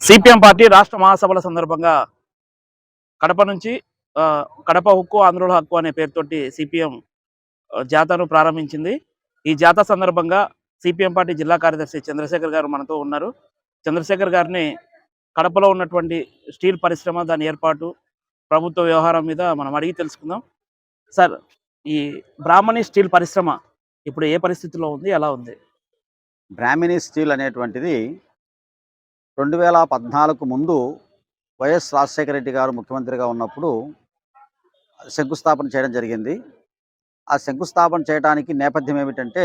CPM party రాష్ట్ర మహాసభల సందర్భంగా కడప నుంచి కడప హక్కు ఆంధ్రుల హక్కు అనే పేరుతోటి సిపిఎం జాతను ప్రారంభించింది. ఈ జాత సందర్భంగా సిపిఎం పార్టీ జిల్లా కార్యదర్శి చంద్రశేఖర్ గారు మనతో ఉన్నారు. చంద్రశేఖర్ గారిని కడపలో ఉన్నటువంటి స్టీల్ పరిశ్రమ దాని ఏర్పాటు ప్రభుత్వ వ్యవహారం మీద మనం అడిగి తెలుసుకుందాం. సార్ ఈ బ్రాహ్మణి స్టీల్ పరిశ్రమ ఇప్పుడు ఏ పరిస్థితిలో ఉంది? ఎలా ఉంది? బ్రాహ్మిణి స్టీల్ అనేటువంటిది రెండు వేల పద్నాలుగు ముందు వైఎస్ రాజశేఖర రెడ్డి గారు ముఖ్యమంత్రిగా ఉన్నప్పుడు శంకుస్థాపన చేయడం జరిగింది. ఆ శంకుస్థాపన చేయడానికి నేపథ్యం ఏమిటంటే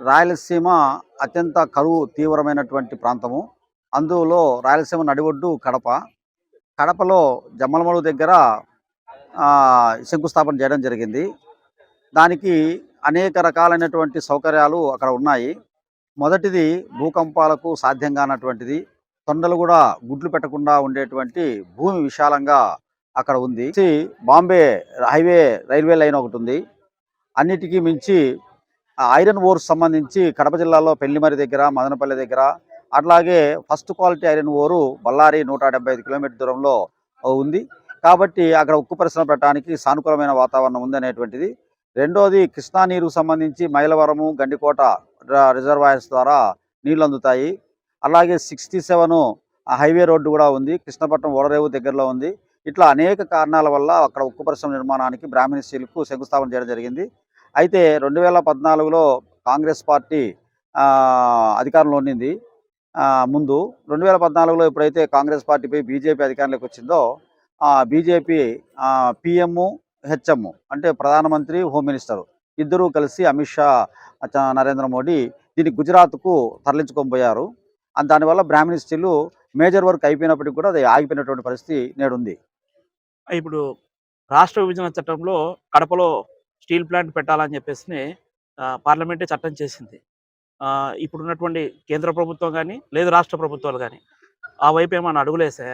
రాయలసీమ అత్యంత కరువు తీవ్రమైనటువంటి ప్రాంతము. అందులో రాయలసీమ నడిఒడ్డు కడప. కడపలో జమ్మలమడుగు దగ్గర శంకుస్థాపన చేయడం జరిగింది. దానికి అనేక రకాలైనటువంటి సౌకర్యాలు అక్కడ ఉన్నాయి. మొదటిది భూకంపాలకు సాధ్యం కానటువంటిది. తొండలు కూడా గుడ్లు పెట్టకుండా ఉండేటువంటి భూమి విశాలంగా అక్కడ ఉంది. ఇది బాంబే హైవే రైల్వే లైన్ ఒకటి ఉంది. అన్నిటికీ మించి ఐరన్ ఓర్స్ సంబంధించి కడప జిల్లాలో పెళ్ళిమరి దగ్గర మదనపల్లి దగ్గర అట్లాగే first quality iron ore Ballari నూట ఐదు కిలోమీటర్ దూరంలో ఉంది. కాబట్టి అక్కడ ఉక్కు పరిశ్రమ పెట్టడానికి సానుకూలమైన వాతావరణం ఉంది అనేటువంటిది. రెండోది కృష్ణా నీరుకు సంబంధించి మైలవరము గండికోట రిజర్వాయర్స్ ద్వారా నీళ్ళు అందుతాయి అలాగే సిక్స్టీ సెవెన్ హైవే రోడ్డు కూడా ఉంది. కృష్ణపట్నం ఓడరేవు దగ్గరలో ఉంది. ఇట్లా అనేక కారణాల వల్ల అక్కడ ఉక్కు పరిశ్రమ నిర్మాణానికి బ్రాహ్మణి స్టీల్కు శంకుస్థాపన చేయడం జరిగింది. అయితే రెండు వేల పద్నాలుగులో కాంగ్రెస్ పార్టీ అధికారంలో ఉండింది. ముందు రెండు వేల పద్నాలుగులో ఎప్పుడైతే కాంగ్రెస్ పార్టీపై బీజేపీ అధికారంలోకి వచ్చిందో బీజేపీ పిఎం హెచ్ఎం అంటే ప్రధానమంత్రి హోమ్ మినిస్టరు ఇద్దరూ కలిసి అమిత్ షా నరేంద్ర మోడీ దీన్ని గుజరాత్కు తరలించుకోబోయారు దానివల్ల బ్రాహ్మణి స్టీల్ మేజర్ వర్క్ అయిపోయినప్పటికీ కూడా అది ఆగిపోయినటువంటి పరిస్థితి నేడుంది. ఇప్పుడు రాష్ట్ర విభజన చట్టంలో కడపలో స్టీల్ ప్లాంట్ పెట్టాలని చెప్పేసి పార్లమెంటే చట్టం చేసింది. ఇప్పుడున్నటువంటి కేంద్ర ప్రభుత్వం కానీ లేదు రాష్ట్ర ప్రభుత్వాలు కానీ ఆ వైపు ఏమైనా అడుగులేసే?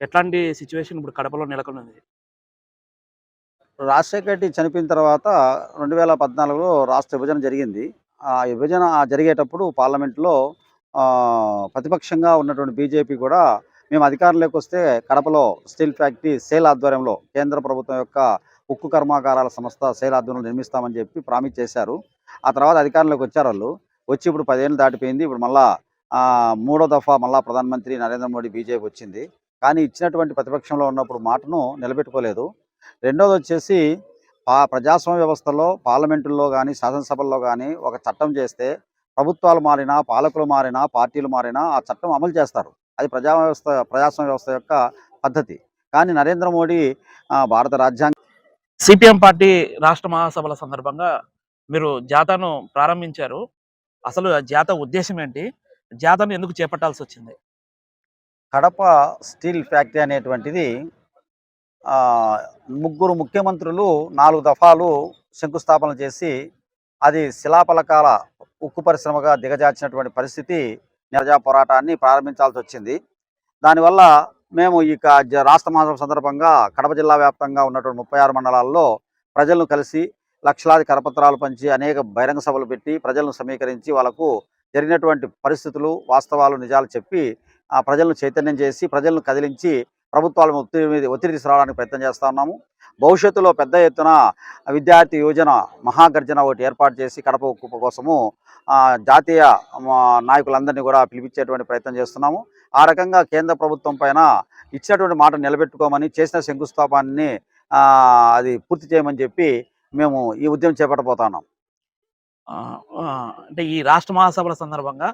ఎట్లాంటి సిచ్యువేషన్ ఇప్పుడు కడపలో నెలకొని ఉంది రాజశేఖర రెడ్డి చనిపోయిన తర్వాత రెండు వేల పద్నాలుగులో రాష్ట్ర విభజన జరిగింది. ఆ విభజన జరిగేటప్పుడు పార్లమెంట్లో ప్రతిపక్షంగా ఉన్నటువంటి బీజేపీ కూడా మేము అధికారంలోకి వస్తే కడపలో స్టీల్ ఫ్యాక్టరీ సేల్ ఆధ్వర్యంలో కేంద్ర ప్రభుత్వం యొక్క ఉక్కు కర్మాగారాల సంస్థ సేల్ ఆధ్వర్యంలో నిర్మిస్తామని చెప్పి ప్రామిస్ చేశారు. ఆ తర్వాత అధికారంలోకి వచ్చారు వాళ్ళు. వచ్చి ఇప్పుడు పదేళ్ళు దాటిపోయింది. ఇప్పుడు మళ్ళా మూడో దఫా మళ్ళా ప్రధానమంత్రి నరేంద్ర మోడీ బీజేపీ వచ్చింది. కానీ ఇచ్చినటువంటి ప్రతిపక్షంలో ఉన్నప్పుడు మాటను నిలబెట్టుకోలేదు. రెండోది వచ్చేసి పా ప్రజాస్వామ్య వ్యవస్థలో పార్లమెంటుల్లో కానీ శాసనసభల్లో కానీ ఒక చట్టం చేస్తే ప్రభుత్వాలు మారినా పాలకులు మారినా పార్టీలు మారినా ఆ చట్టం అమలు చేస్తారు. అది ప్రజా వ్యవస్థ ప్రజాస్వామ్య వ్యవస్థ యొక్క పద్ధతి. కానీ నరేంద్ర మోడీ భారత రాజ్యాంగ సిపిఎం పార్టీ రాష్ట్ర మహాసభల సందర్భంగా మీరు జాతాను ప్రారంభించారు. అసలు జాత ఉద్దేశం ఏంటి? జాతను ఎందుకు చేపట్టాల్సి వచ్చింది కడప స్టీల్ ఫ్యాక్టరీ అనేటువంటిది ముగ్గురు ముఖ్యమంత్రులు నాలుగు దఫాలు శంకుస్థాపన చేసి అది శిలాఫలకాల ఉక్కు పరిశ్రమగా దిగజార్చినటువంటి పరిస్థితి నిరజా పోరాటాన్ని ప్రారంభించాల్సి వచ్చింది. దానివల్ల మేము ఈ క- జ- రాష్ట్ర మహాసభ సందర్భంగా కడప జిల్లా వ్యాప్తంగా ఉన్నటువంటి ముప్పై ఆరు మండలాల్లో ప్రజలను కలిసి లక్షలాది కరపత్రాలు పంచి అనేక బహిరంగ సభలు పెట్టి ప్రజలను సమీకరించి వాళ్ళకు జరిగినటువంటి పరిస్థితులు వాస్తవాలు నిజాలు చెప్పి ఆ ప్రజలను చైతన్యం చేసి ప్రజలను కదిలించి ప్రభుత్వాల ఒత్తిడి మీద ఒత్తిడి తీసుకురావడానికి ప్రయత్నం చేస్తా ఉన్నాము. భవిష్యత్తులో పెద్ద ఎత్తున విద్యార్థి యోజన మహాగర్జన ఒకటి ఏర్పాటు చేసి కడప ఉక్కు కోసము జాతీయ నాయకులందరినీ కూడా పిలిపించేటువంటి ప్రయత్నం చేస్తున్నాము. ఆ రకంగా కేంద్ర ప్రభుత్వం పైన ఇచ్చినటువంటి మాట నిలబెట్టుకోమని చేసిన శంకుస్థాపాన్ని అది పూర్తి చేయమని చెప్పి మేము ఈ ఉద్యమం చేపట్టబోతున్నాం అంటే ఈ రాష్ట్ర మహాసభల సందర్భంగా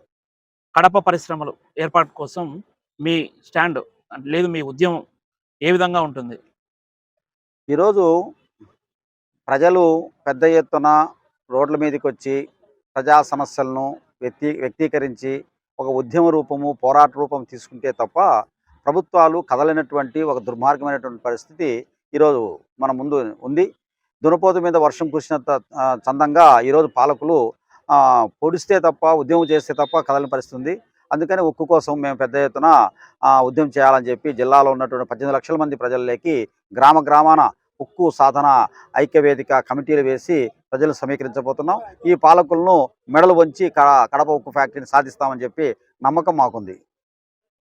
కడప పరిశ్రమలు ఏర్పాటు కోసం మీ స్టాండ్ లేదు మీ ఉద్యమం ఏ విధంగా ఉంటుంది? ఈరోజు ప్రజలు పెద్ద ఎత్తున రోడ్ల మీదకి వచ్చి ప్రజా సమస్యలను వ్యక్తి వ్యక్తీకరించి ఒక ఉద్యమ రూపము పోరాట రూపం తీసుకుంటే తప్ప ప్రభుత్వాలు కదలినటువంటి ఒక దుర్మార్గమైనటువంటి పరిస్థితి ఈరోజు మన ముందు ఉంది. దునపోతు మీద వర్షం కురిసిన చందంగా ఈరోజు పాలకులు పొడిస్తే తప్ప ఉద్యమం చేస్తే తప్ప కదలని పరిస్థితి ఉంది. అందుకని ఉక్కు కోసం మేము పెద్ద ఎత్తున ఉద్యమం చేయాలని చెప్పి జిల్లాలో ఉన్నటువంటి పద్దెనిమిది లక్షల మంది ప్రజల్లోకి గ్రామ గ్రామాన ఉక్కు సాధన ఐక్యవేదిక కమిటీలు వేసి ప్రజలు సమీకరించబోతున్నాం. ఈ పాలకులను మెడలు వంచి కడప ఉక్కు ఫ్యాక్టరీని సాధిస్తామని చెప్పి నమ్మకం మాకుంది.